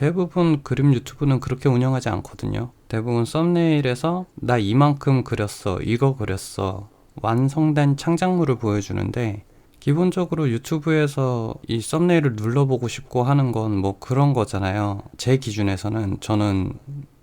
대부분 그림 유튜브는 그렇게 운영하지 않거든요. 대부분 썸네일에서 나 이만큼 그렸어, 이거 그렸어, 완성된 창작물을 보여주는데 기본적으로 유튜브에서 이 썸네일을 눌러보고 싶고 하는 건 뭐 그런 거잖아요. 제 기준에서는 저는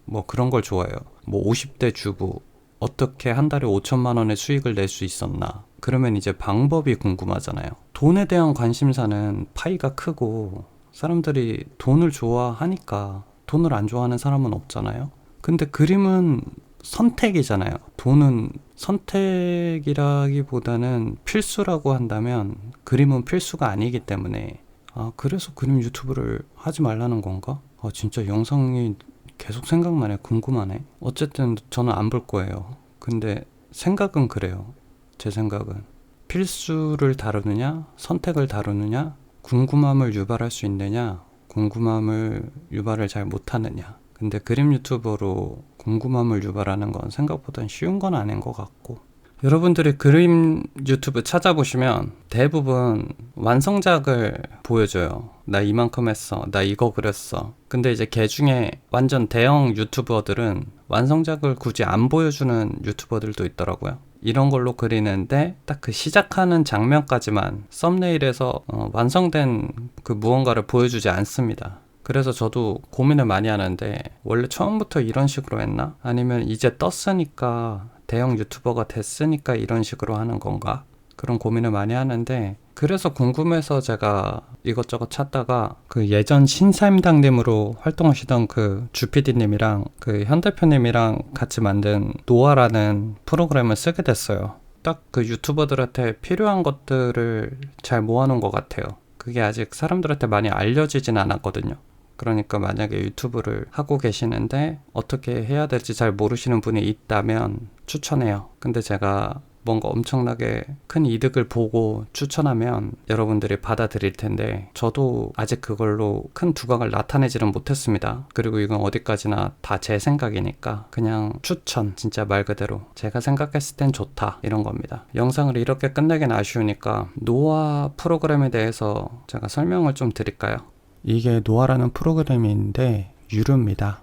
뭐 그런 걸 좋아해요. 뭐 50대 주부 어떻게 한 달에 5천만 원의 수익을 낼 수 있었나? 그러면 이제 방법이 궁금하잖아요. 돈에 대한 관심사는 파이가 크고 사람들이 돈을 좋아하니까 돈을 안 좋아하는 사람은 없잖아요. 근데 그림은 선택이잖아요. 돈은 선택이라기보다는 필수라고 한다면 그림은 필수가 아니기 때문에. 아 그래서 그림 유튜브를 하지 말라는 건가? 아 진짜 영상이 계속 생각나네. 궁금하네. 어쨌든 저는 안 볼 거예요. 근데 생각은 그래요. 제 생각은. 필수를 다루느냐? 선택을 다루느냐 궁금함을 유발할 수 있느냐 궁금함을 유발을 잘 못하느냐 근데 그림 유튜버로 궁금함을 유발하는 건 생각보단 쉬운 건 아닌 것 같고 여러분들이 그림 유튜브 찾아보시면 대부분 완성작을 보여줘요. 나 이만큼 했어. 나 이거 그렸어. 근데 이제 걔 중에 완전 대형 유튜버들은 완성작을 굳이 안 보여주는 유튜버들도 있더라고요. 이런 걸로 그리는데 딱 그 시작하는 장면까지만 썸네일에서 어, 완성된 그 무언가를 보여주지 않습니다. 그래서 저도 고민을 많이 하는데 원래 처음부터 이런 식으로 했나? 아니면 이제 떴으니까 대형 유튜버가 됐으니까 이런 식으로 하는 건가? 그런 고민을 많이 하는데 그래서 궁금해서 제가 이것저것 찾다가 그 예전 신사임당님으로 활동하시던 그 주피디님이랑 그 현 대표님이랑 같이 만든 노아라는 프로그램을 쓰게 됐어요. 딱 그 유튜버들한테 필요한 것들을 잘 모아놓은 것 같아요. 그게 아직 사람들한테 많이 알려지진 않았거든요. 그러니까 만약에 유튜브를 하고 계시는데 어떻게 해야 될지 잘 모르시는 분이 있다면 추천해요. 근데 제가 뭔가 엄청나게 큰 이득을 보고 추천하면 여러분들이 받아들일 텐데 저도 아직 그걸로 큰 두각을 나타내지는 못했습니다. 그리고 이건 어디까지나 다 제 생각이니까 그냥 추천 진짜 말 그대로 제가 생각했을 땐 좋다 이런 겁니다. 영상을 이렇게 끝내긴 아쉬우니까 노아 프로그램에 대해서 제가 설명을 좀 드릴까요? 이게 노아라는 프로그램인데 유료입니다.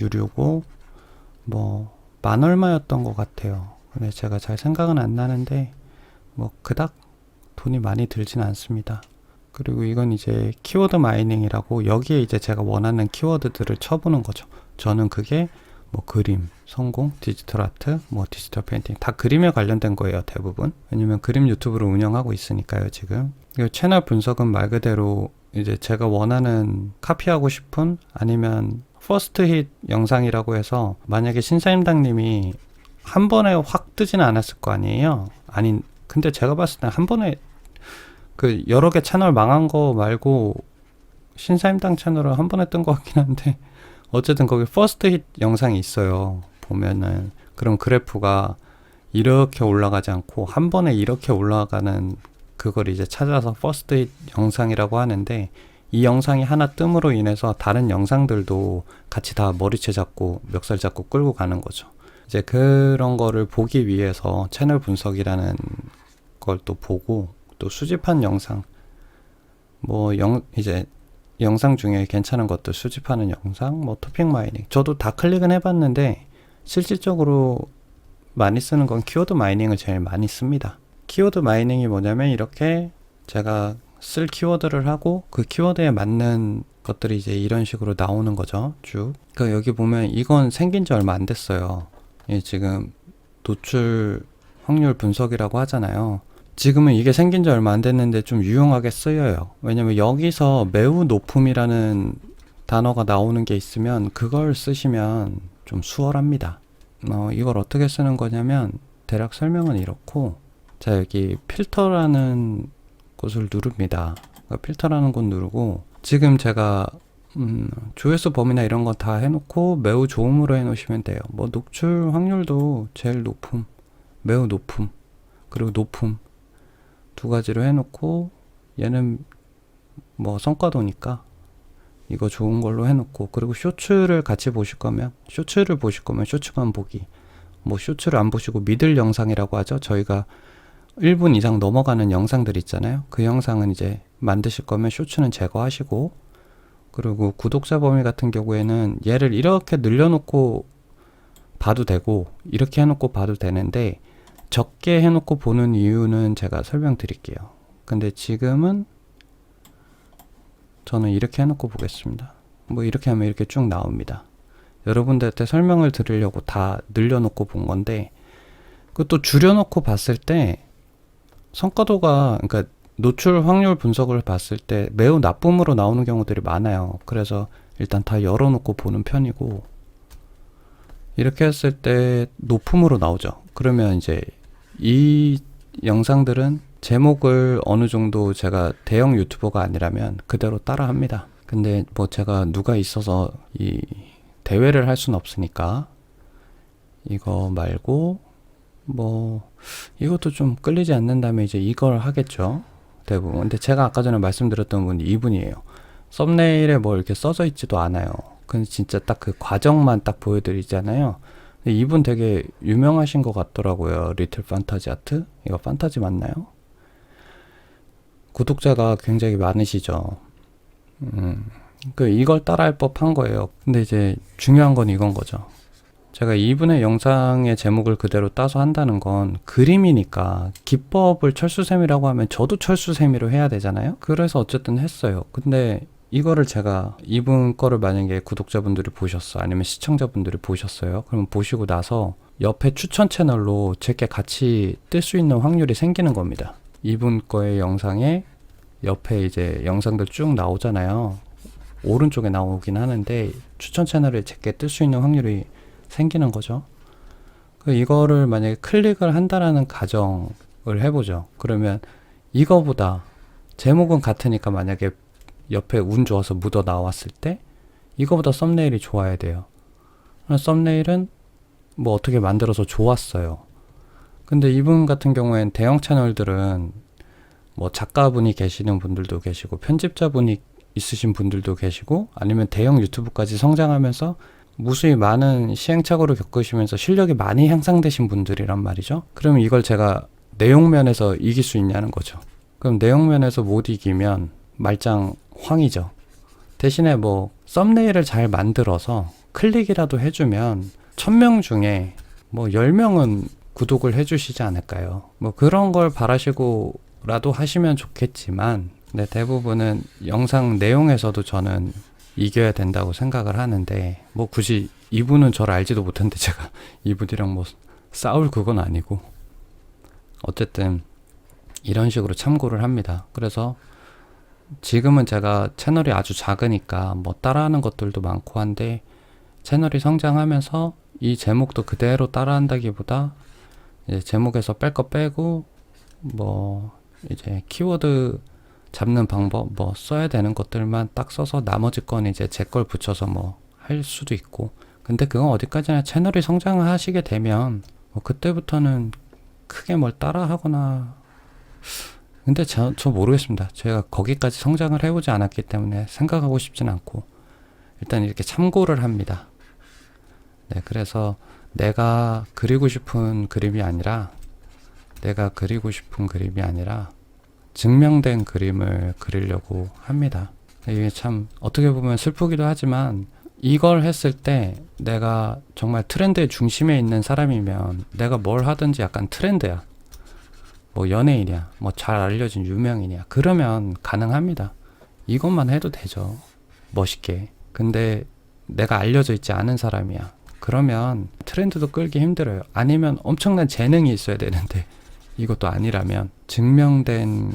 유료고 뭐 만 얼마였던 것 같아요. 근데 제가 잘 생각은 안 나는데 뭐 그닥 돈이 많이 들진 않습니다. 그리고 이건 이제 키워드 마이닝이라고 여기에 이제 제가 원하는 키워드들을 쳐보는 거죠. 저는 그게 뭐 그림, 성공, 디지털 아트, 뭐 디지털 페인팅 다 그림에 관련된 거예요 대부분. 왜냐면 그림 유튜브를 운영하고 있으니까요 지금. 이 채널 분석은 말 그대로 이제 제가 원하는 카피하고 싶은 아니면 퍼스트 힛 영상이라고 해서 만약에 신사임당님이 한 번에 확 뜨진 않았을 거 아니에요. 아니 근데 제가 봤을 때 한 번에 그 여러 개 채널 망한 거 말고 신사임당 채널은 한 번에 뜬 것 같긴 한데 어쨌든 거기 퍼스트 힛 영상이 있어요. 보면은 그럼 그래프가 이렇게 올라가지 않고 한 번에 이렇게 올라가는 그걸 이제 찾아서 퍼스트 힛 영상이라고 하는데 이 영상이 하나 뜸으로 인해서 다른 영상들도 같이 다 머리채 잡고 멱살 잡고 끌고 가는 거죠. 이제 그런 거를 보기 위해서 채널 분석이라는 걸 또 보고 또 수집한 영상 뭐 영 이제 영상 중에 괜찮은 것들 수집하는 영상 뭐 토픽 마이닝 저도 다 클릭은 해봤는데 실질적으로 많이 쓰는 건 키워드 마이닝을 제일 많이 씁니다. 키워드 마이닝이 뭐냐면 이렇게 제가 쓸 키워드를 하고 그 키워드에 맞는 것들이 이제 이런 식으로 나오는 거죠. 쭉. 그 여기 보면 이건 생긴 지 얼마 안 됐어요. 이 지금 노출 확률 분석이라고 하잖아요. 지금은 이게 생긴 지 얼마 안 됐는데 좀 유용하게 쓰여요. 왜냐면 여기서 매우 높음이라는 단어가 나오는 게 있으면 그걸 쓰시면 좀 수월합니다. 어, 이걸 어떻게 쓰는 거냐면 대략 설명은 이렇고 자 여기 필터라는 곳을 누릅니다. 그러니까 필터라는 곳 누르고 지금 제가 음, 조회수 범위나 이런 거다 해놓고 매우 좋음으로 해놓으시면 돼요. 뭐 녹출 확률도 제일 높음, 매우 높음, 그리고 높음 두 가지로 해놓고 얘는 뭐 성과도니까 이거 좋은 걸로 해놓고 그리고 쇼츠를 같이 보실 거면 쇼츠를 보실 거면 쇼츠만 보기 뭐 쇼츠를 안 보시고 미들 영상이라고 하죠. 저희가 1분 이상 넘어가는 영상들 있잖아요. 그 영상은 이제 만드실 거면 쇼츠는 제거하시고 그리고 구독자 범위 같은 경우에는 얘를 이렇게 늘려놓고 봐도 되고 이렇게 해놓고 봐도 되는데 적게 해놓고 보는 이유는 제가 설명드릴게요. 근데 지금은 저는 이렇게 해놓고 보겠습니다. 뭐 이렇게 하면 이렇게 쭉 나옵니다. 여러분들한테 설명을 드리려고 다 늘려놓고 본 건데 그또 줄여놓고 봤을 때 성과도가 그러니까 노출 확률 분석을 봤을 때 매우 나쁨으로 나오는 경우들이 많아요. 그래서 일단 다 열어놓고 보는 편이고 이렇게 했을 때 높음으로 나오죠. 그러면 이제 이 영상들은 제목을 어느 정도 제가 대형 유튜버가 아니라면 그대로 따라 합니다. 근데 뭐 제가 누가 있어서 이 대회를 할 수는 없으니까 이거 말고 뭐 이것도 좀 끌리지 않는다면 이제 이걸 하겠죠. 대부분. 근데 제가 아까 전에 말씀드렸던 분이 이분이에요. 썸네일에 뭐 이렇게 써져 있지도 않아요. 근데 진짜 딱 그 과정만 딱 보여드리잖아요. 이분 되게 유명하신 것 같더라고요. 리틀 판타지 아트? 이거 판타지 맞나요? 구독자가 굉장히 많으시죠. 음, 그 이걸 따라할 법한 거예요. 근데 이제 중요한 건 이건 거죠. 제가 이분의 영상의 제목을 그대로 따서 한다는 건 그림이니까 기법을 철수샘이라고 하면 저도 철수샘이로 해야 되잖아요. 그래서 어쨌든 했어요. 근데 이거를 제가 이분 거를 만약에 구독자분들이 보셨어 아니면 시청자분들이 보셨어요. 그러면 보시고 나서 옆에 추천 채널로 제게 같이 뜰 수 있는 확률이 생기는 겁니다. 이분 거의 영상에 옆에 이제 영상들 쭉 나오잖아요. 오른쪽에 나오긴 하는데 추천 채널에 제게 뜰 수 있는 확률이 생기는 거죠. 그 이거를 만약에 클릭을 한다라는 가정을 해보죠. 그러면 이거보다 제목은 같으니까 만약에 옆에 운 좋아서 묻어 나왔을 때 이거보다 썸네일이 좋아야 돼요. 썸네일은 뭐 어떻게 만들어서 좋았어요. 근데 이분 같은 경우엔 대형 채널들은 뭐 작가분이 계시는 분들도 계시고 편집자분이 있으신 분들도 계시고 아니면 대형 유튜브까지 성장하면서 무수히 많은 시행착오를 겪으시면서 실력이 많이 향상되신 분들이란 말이죠. 그러면 이걸 제가 내용면에서 이길 수 있냐는 거죠. 그럼 내용면에서 못 이기면 말짱 황이죠. 대신에 뭐 썸네일을 잘 만들어서 클릭이라도 해주면 천 명 중에 뭐 10명은 구독을 해주시지 않을까요? 뭐 그런 걸 바라시고라도 하시면 좋겠지만 네, 대부분은 영상 내용에서도 저는 이겨야 된다고 생각을 하는데 뭐 굳이 이분은 저를 알지도 못했는데 제가 이분이랑 뭐 싸울 그건 아니고 어쨌든 이런 식으로 참고를 합니다. 그래서 지금은 제가 채널이 아주 작으니까 뭐 따라하는 것들도 많고 한데 채널이 성장하면서 이 제목도 그대로 따라한다기보다 제목에서 뺄 거 빼고 뭐 이제 키워드 잡는 방법 뭐 써야 되는 것들만 딱 써서 나머지 건 이제 제 걸 붙여서 뭐 할 수도 있고. 근데 그건 어디까지나 채널이 성장하시게 되면 뭐 그때부터는 크게 뭘 따라하거나. 근데 저, 저 모르겠습니다. 제가 거기까지 성장을 해보지 않았기 때문에 생각하고 싶진 않고 일단 이렇게 참고를 합니다. 네 그래서 내가 그리고 싶은 그림이 아니라 내가 그리고 싶은 그림이 아니라 증명된 그림을 그리려고 합니다. 이게 참 어떻게 보면 슬프기도 하지만 이걸 했을 때 내가 정말 트렌드의 중심에 있는 사람이면 내가 뭘 하든지 약간 트렌드야. 뭐 연예인이야. 뭐 잘 알려진 유명인이야. 그러면 가능합니다. 이것만 해도 되죠. 멋있게. 근데 내가 알려져 있지 않은 사람이야. 그러면 트렌드도 끌기 힘들어요. 아니면 엄청난 재능이 있어야 되는데 이것도 아니라면 증명된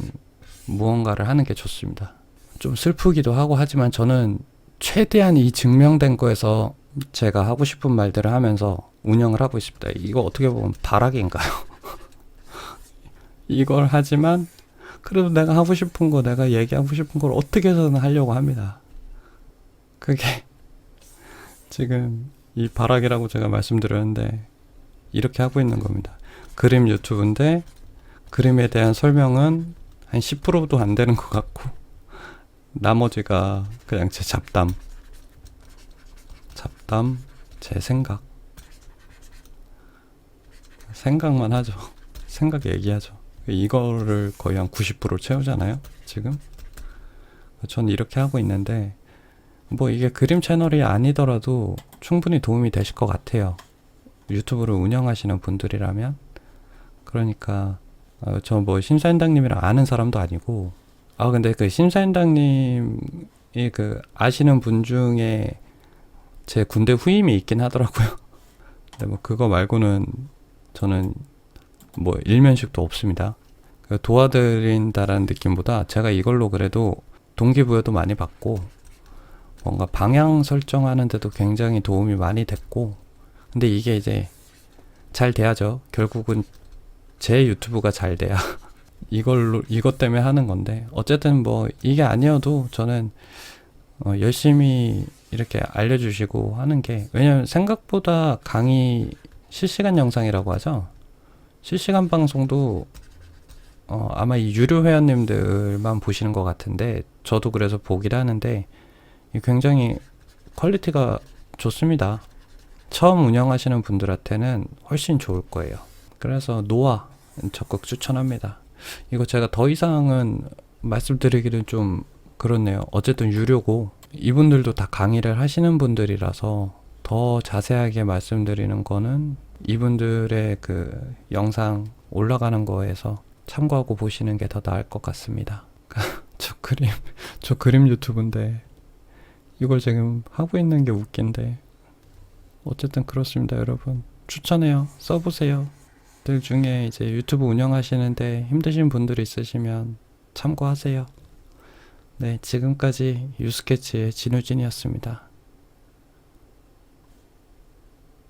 무언가를 하는 게 좋습니다. 좀 슬프기도 하고 하지만 저는 최대한 이 증명된 거에서 제가 하고 싶은 말들을 하면서 운영을 하고 있습니다. 이거 어떻게 보면 바락인가요? 이걸 하지만 그래도 내가 하고 싶은 거, 내가 얘기하고 싶은 걸 어떻게 해서는 하려고 합니다. 그게 지금 이 바락이라고 제가 말씀드렸는데 이렇게 하고 있는 겁니다. 그림 유튜브인데 그림에 대한 설명은 한 10%도 안 되는 것 같고 나머지가 그냥 제 잡담. 잡담? 제 생각. 생각만 하죠. 생각 얘기하죠. 이거를 거의 한 90% 채우잖아요 지금? 전 이렇게 하고 있는데 뭐 이게 그림 채널이 아니더라도 충분히 도움이 되실 것 같아요. 유튜브를 운영하시는 분들이라면. 그러니까 어, 저뭐 심사인당님이랑 아는 사람도 아니고 아 근데 그 심사인당님이 그 아시는 분 중에 제 군대 후임이 있긴 하더라고요. 근데 뭐 그거 말고는 저는 뭐 일면식도 없습니다. 그 도와드린다라는 느낌보다 제가 이걸로 그래도 동기부여도 많이 받고 뭔가 방향 설정하는데도 굉장히 도움이 많이 됐고 근데 이게 이제 잘 돼야죠. 결국은 제 유튜브가 잘 돼야 이걸로 이것 때문에 하는 건데 어쨌든 뭐 이게 아니어도 저는 어, 열심히 이렇게 알려주시고 하는 게 왜냐면 생각보다 강의 실시간 영상이라고 하죠. 실시간 방송도 어, 아마 이 유료 회원님들만 보시는 것 같은데 저도 그래서 보긴 하는데 이 굉장히 퀄리티가 좋습니다. 처음 운영하시는 분들한테는 훨씬 좋을 거예요. 그래서 노아 적극 추천합니다. 이거 제가 더 이상은 말씀드리기는 좀 그렇네요. 어쨌든 유료고 이분들도 다 강의를 하시는 분들이라서 더 자세하게 말씀드리는 거는 이분들의 그 영상 올라가는 거에서 참고하고 보시는 게 더 나을 것 같습니다. 저 그림 저 그림 유튜브인데 이걸 지금 하고 있는 게 웃긴데 어쨌든 그렇습니다, 여러분. 추천해요. 써보세요. 들 중에 이제 유튜브 운영하시는데 힘드신 분들 있으시면 참고하세요. 네, 지금까지 유스케치의 진우진이었습니다.